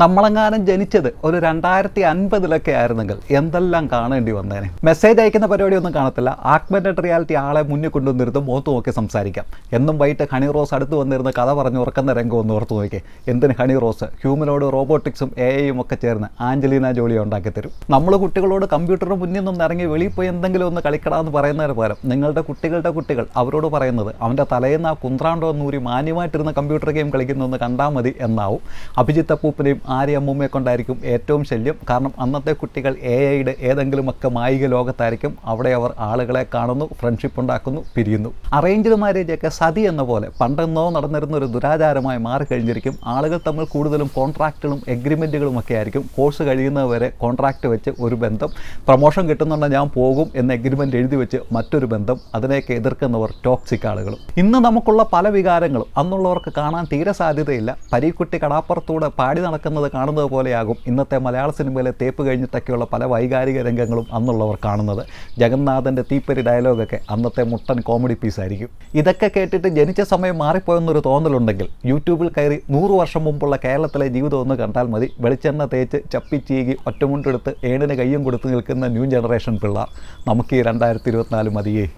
നമ്മളെങ്ങാനും ജനിച്ചത് ഒരു രണ്ടായിരത്തി അൻപതിലൊക്കെ ആയിരുന്നെങ്കിൽ എന്തെല്ലാം കാണേണ്ടി വന്നേനെ? മെസ്സേജ് അയക്കുന്ന പരിപാടി ഒന്നും കാണത്തില്ല. ആഗ്മെന്റഡ് റിയാലിറ്റി ആളെ മുന്നിൽ കൊണ്ടുവന്നിരുന്ന് മുഖത്ത് നോക്കി സംസാരിക്കാം. എന്നും വൈകിട്ട് ഹണി റോസ് അടുത്ത് വന്നിരുന്ന് കഥ പറഞ്ഞ് ഉറക്കുന്ന രംഗം ഒന്ന് ഓർത്ത് നോക്കി എന്തിന് ഹണി റോസ്? ഹ്യൂമനോട് റോബോട്ടിക്സും എ ഐയും ഒക്കെ ചേർന്ന് ആഞ്ചലീന ജോളിയെ ഉണ്ടാക്കി തരും. നമ്മൾ കുട്ടികളോട് കമ്പ്യൂട്ടറിന് മുന്നിൽ നിന്നും ഇറങ്ങി വെളിയിൽ പോയി എന്തെങ്കിലും ഒന്ന് കളിക്കടാന്ന് പറയുന്നതിന് പകരം നിങ്ങളുടെ കുട്ടികളുടെ കുട്ടികൾ അവരോട് പറയുന്നത് അവന്റെ തലേന്ന് ആ കുന്ത്രാണ്ടോ എന്നൂരി മാന്യമായിട്ടിരുന്ന കമ്പ്യൂട്ടർ ഗെയിം കളിക്കുന്നൊന്ന് കണ്ടാൽ മതി എന്നാവും. അഭിജിത്ത് അപ്പൂപ്പനെയും ആര്യ അമ്മൂമ്മയെ കൊണ്ടായിരിക്കും ഏറ്റവും ശല്യം. കാരണം അന്നത്തെ കുട്ടികൾ എ ഐയുടെ ഏതെങ്കിലുമൊക്കെ മായിക ലോകത്തായിരിക്കും. അവിടെ അവർ ആളുകളെ കാണുന്നു ഫ്രണ്ട്ഷിപ്പ് ഉണ്ടാക്കുന്നു പിരിയുന്നു. അറേഞ്ച്ഡ് മാരേജൊക്കെ സതി എന്ന പോലെ പണ്ടെന്നോ നടന്നിരുന്ന ഒരു ദുരാചാരമായി മാറിക്കഴിഞ്ഞിരിക്കും. ആളുകൾ തമ്മിൽ കൂടുതലും കോൺട്രാക്റ്റുകളും എഗ്രിമെന്റുകളും ഒക്കെ ആയിരിക്കും. കോഴ്സ് കഴിയുന്നവരെ കോൺട്രാക്റ്റ് വെച്ച് ഒരു ബന്ധം. പ്രൊമോഷൻ കിട്ടുന്നുണ്ടെങ്കിൽ ഞാൻ പോകും എന്ന എഗ്രിമെന്റ് എഴുതി വെച്ച് മറ്റൊരു ബന്ധം. അതിനെയൊക്കെ എതിർക്കുന്നവർ ടോക്സിക് ആളുകളും. ഇന്ന് നമുക്കുള്ള പല വികാരങ്ങളും അന്നുള്ളവർക്ക് കാണാൻ തീരെ സാധ്യതയില്ല. പരീക്കുട്ടി കടാപ്പുറത്തൂടെ പാടി നടക്കുന്നത് കാണുന്നത് പോലെയാകും. ഇന്നത്തെ മലയാള സിനിമയിലെ തേപ്പ് കഴിഞ്ഞിട്ടൊക്കെയുള്ള പല വൈകാരിക രംഗങ്ങളും അന്നുള്ളവർ കാണുന്നത്. ജഗന്നാഥന്റെ തീപ്പരി ഡയലോഗൊക്കെ അന്നത്തെ മുട്ടൻ കോമഡി പീസായിരിക്കും ഇതൊക്കെ കേട്ടിട്ട് ജനിച്ച സമയം മാറിപ്പോയെന്നൊരു തോന്നലുണ്ടെങ്കിൽ യൂട്യൂബിൽ കയറി നൂറ് വർഷം മുമ്പുള്ള കേരളത്തിലെ ജീവിതം ഒന്ന് കണ്ടാൽ മതി. വെളിച്ചെണ്ണ തേച്ച് ചപ്പി ചീകി ഒറ്റമുണ്ടെടുത്ത് ഏണിന് കയ്യും കൊടുത്ത് നിൽക്കുന്ന ന്യൂ ജനറേഷൻ പിള്ളേർ നമുക്ക് ഈ രണ്ടായിരത്തി ഇരുപത്തിനാല് മതിയേ.